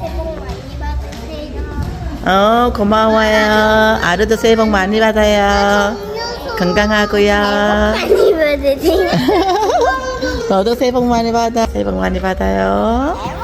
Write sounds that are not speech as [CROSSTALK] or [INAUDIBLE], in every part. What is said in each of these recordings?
새해 복 많이 받으세요. 어, 고마워요. 아르도 새해 복 많이 받아요. 건강하고요. 많이 받으세요. [LAUGHS] 너도 새해 복 많이 받아. 새해 복 많이 받아요.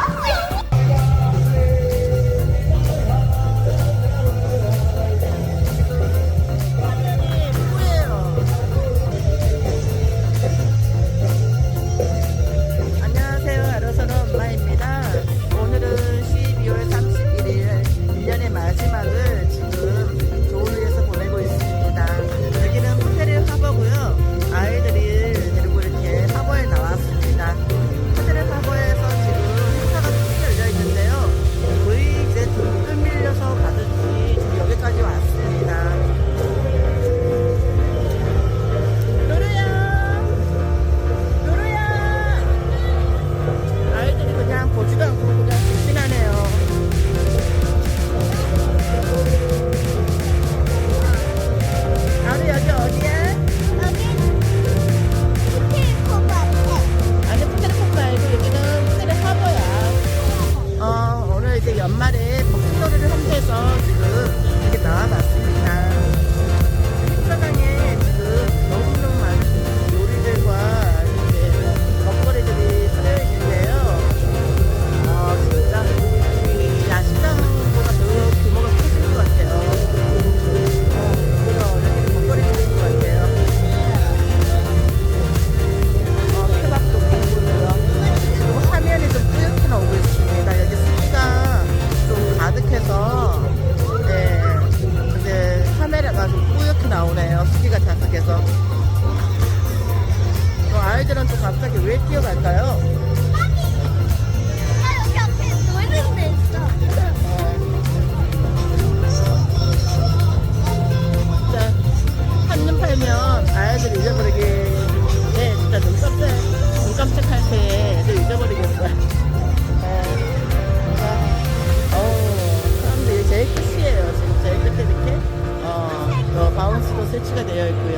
de hoy.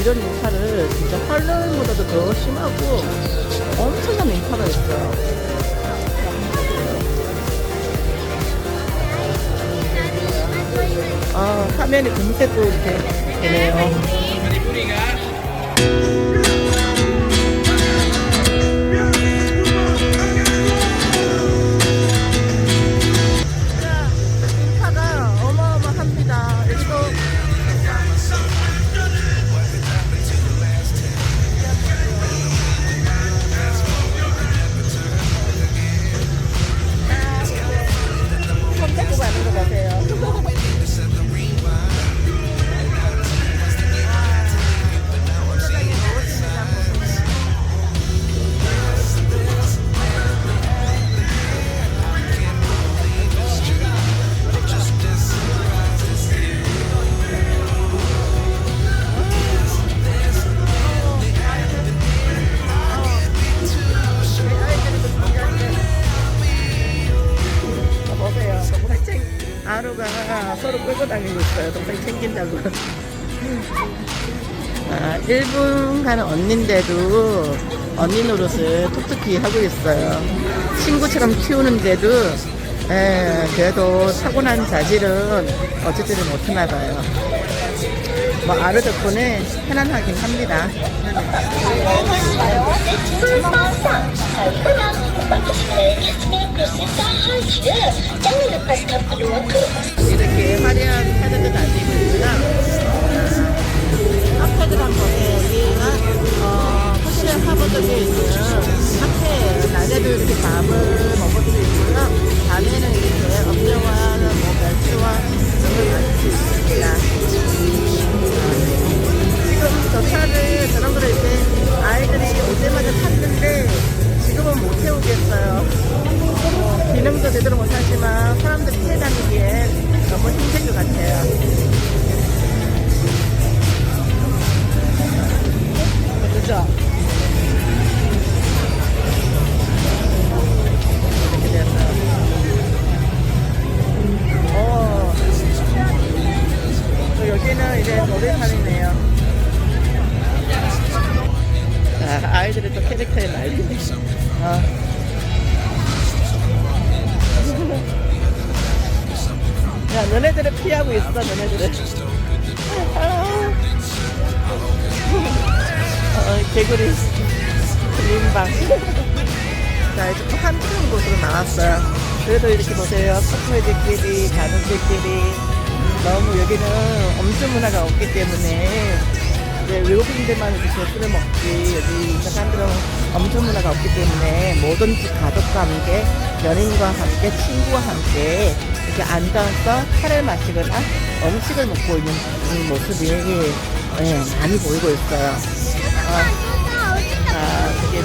이런 인파를 진짜 헐레보다도 더 심하고 엄청난 인파가 있어요. 아, 화면이 금세 또 이렇게 되네요. 아, 서로 끌고 다니고 있어요. 동생 챙긴다고. 아, 일본 가는 언니인데도 언니 노릇을 톡톡히 하고 있어요. 친구처럼 키우는데도 에, 그래도 타고난 자질은 어쨌든 못하나 봐요. 뭐 아르 덕분에 편안하긴 합니다. 음. 카드가 안 되고 있구나. 카페들 한번 해. 여기가, 어, 포시의 사버 쪽에 있는 카페예요. 낮에도 이렇게 밥을 먹을 수 있고요. 밤에는 이렇게 음료와 뭐 멸치와 이런 걸 마실 수 있습니다. 개구리 림방. 자, 이제 또 한푸른 곳으로 나왔어요. 그래도 이렇게 보세요. 커플들끼리, 가족들끼리. 너무 여기는 엄주 문화가 없기 때문에 이제 외국인들만 이렇게 술을 먹지 여기 사람들은 엄주 문화가 없기 때문에 뭐든지 가족과 함께 연인과 함께 친구와 함께 이렇게 앉아서 차를 마시거나 음식을 먹고 있는 이 모습이 예, 많이 보이고 있어요. 아, 아, 되게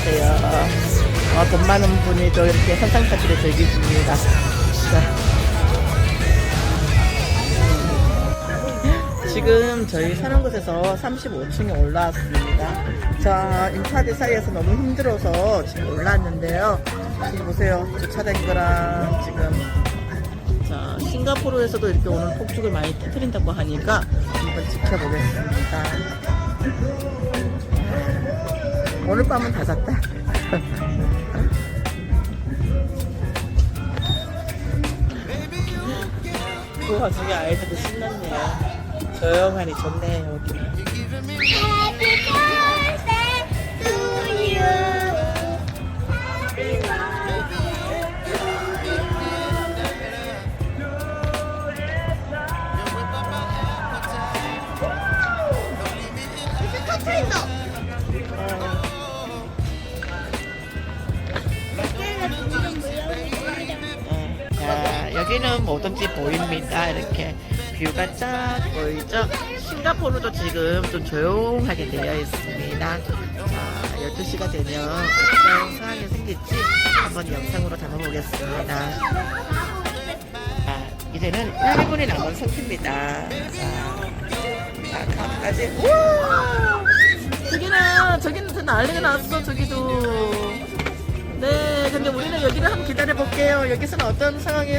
어때요? 어, 돈 많은 분이 또 이렇게 선상차기를 즐기십니다. 자. 지금 저희 사는 곳에서 35층에 올라왔습니다. 자, 인파대 사이에서 너무 힘들어서 지금 올라왔는데요. 지금 보세요. 주차된 거랑 지금. 자, 싱가포르에서도 이렇게 오늘 폭죽을 많이 터뜨린다고 하니까 한번 지켜보겠습니다. 오늘 밤은 다 잤다. 그 와중에 아이들도 신났네요. 조용하니 좋네요, 여기. Happy birthday to you. 여기는 뭐든지 보입니다. 이렇게 뷰가 쫙 보이죠? 싱가포르도 지금 좀 조용하게 되어 있습니다. 자, 12시가 되면 어떤 상황이 생길지 한번 영상으로 담아보겠습니다. 자, 이제는 1분이 남은 상태입니다. 자, 자, 카드까지. 우와! 저기는, 저기는 더 난리가 났어, 저기도. 네, 근데 우리는 여기를 한번 기다려 볼게요. 여기서는 어떤 상황이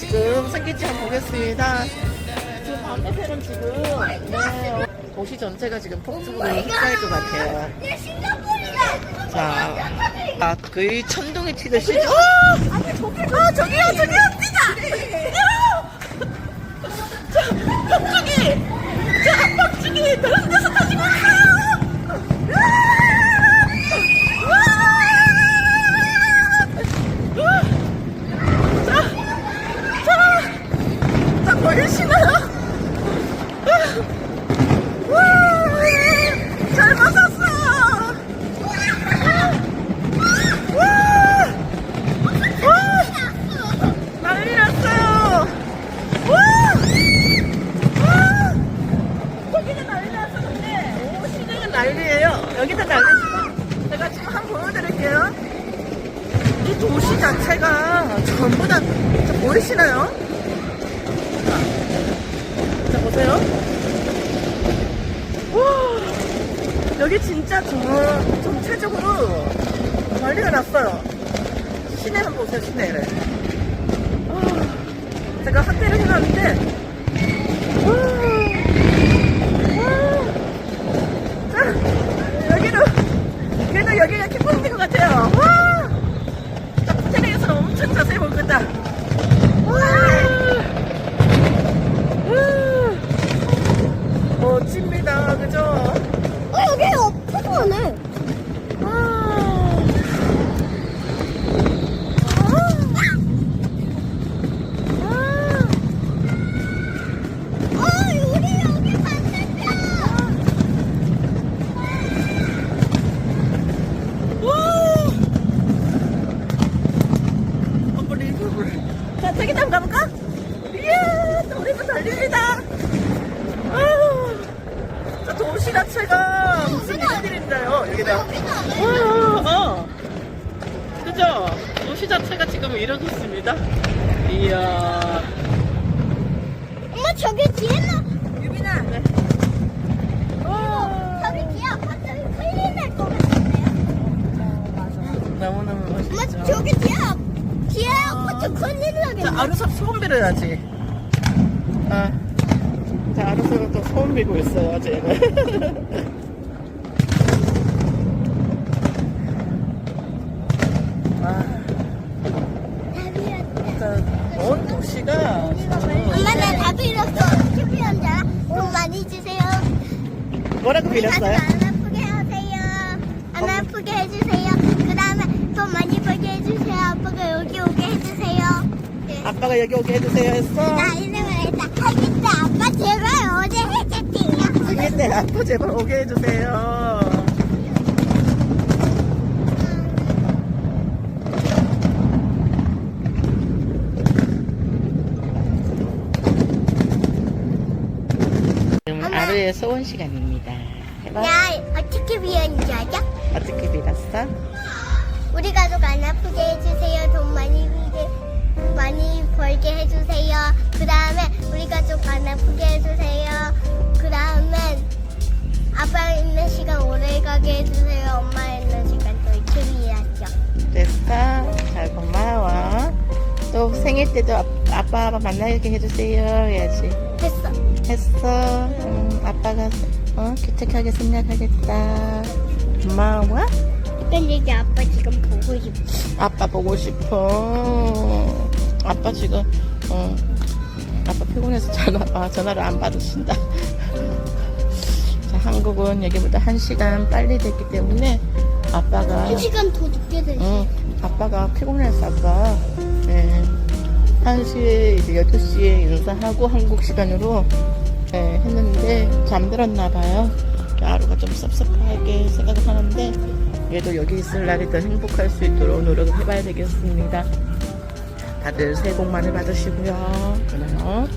지금 생길지 한번 보겠습니다. 지금 반대편은 지금 네, 도시 전체가 지금 폭죽으로 휩싸일 것 같아요. 자, 아, 거의 천둥이 튀듯이. 어! 아, 저기요, 저기요, 뛰자! 자, 폭죽이! 자, 폭죽이 다른 데서 저 보이시나요? 자, 자, 보세요. 와! 여기 진짜 저, 전체적으로 난리가 났어요. 시내 한번 보세요, 시내를. 와, 제가 확대를 해놨는데. 자, 여기는, 그래도 여기가 기쁨인 것 같아요. 와! 텔레에서 엄청 자세히 볼 거다. 와! 와! 멋집니다. 그죠? 어, 여기 엎어서네. 와! 어, 우리 여기 반대편. 와! 이뤄졌습니다. 이야. 엄마 저기 뒤에는 유빈아 네. 어, 저기 뒤에 갑자기 큰일 날것 같은데요? 너무너무 엄마 멋있죠. 저기 뒤에 뒤에 아빠 저 큰일 자, 나겠네. 아루사 소원 빌어야지. 아. 자, 또 소원 빌고 있어요, 쟤는. [LAUGHS] 아, 진짜 온 도시가 진짜 엄마 나다 빌었어. TV한자돈 많이 주세요. 뭐라고 빌었어요? 안 아프게 하세요. 안 엄마. 아프게 해주세요. 그 다음에 돈 많이 벌게 해주세요. 아빠가 여기 오게 해주세요. 네. 아빠가 여기 오게 해주세요 했어? 나 이름을 했다. 하겠다. 아빠 제발 어제 해줬대요. 때 아빠 제발 오게 해주세요. 지금. 아루의 소원 시간입니다. 해봐. 야 어떻게 비었는지 알아? 어떻게 빌었어? 우리 가족 안 아프게 해주세요. 돈 많이 벌게 많이 벌게 해주세요. 그 다음에 우리 가족 안 아프게 해주세요. 그 다음에 아빠 있는 시간 오래 가게 해주세요. 엄마 있는 시간 또 이렇게 비었죠. 됐어. 잘 고마워. 또 생일 때도 아, 아빠 만나게 해주세요 해야지. 됐어. 했어. 응, 아빠가 어, 기특하게 생각하겠다. 고마워. 근데 이제 아빠 지금 보고 싶어. 아빠 보고 싶어. 아빠 지금 어, 아빠 피곤해서 전화 아, 전화를 안 받으신다. 자, 한국은 여기보다 한 시간 빨리 됐기 때문에 아빠가 한 시간 더 늦게 됐어. 응, 아빠가 피곤해서 아까 예, 1시에 이제 12시에 인사하고 한국 시간으로 예, 했는데 잠들었나 봐요. 하루가 좀 섭섭하게 생각을 하는데 얘도 여기 있을 날이 더 행복할 수 있도록 노력을 해봐야 되겠습니다. 다들 새해 복 많이 받으시고요. 그래요.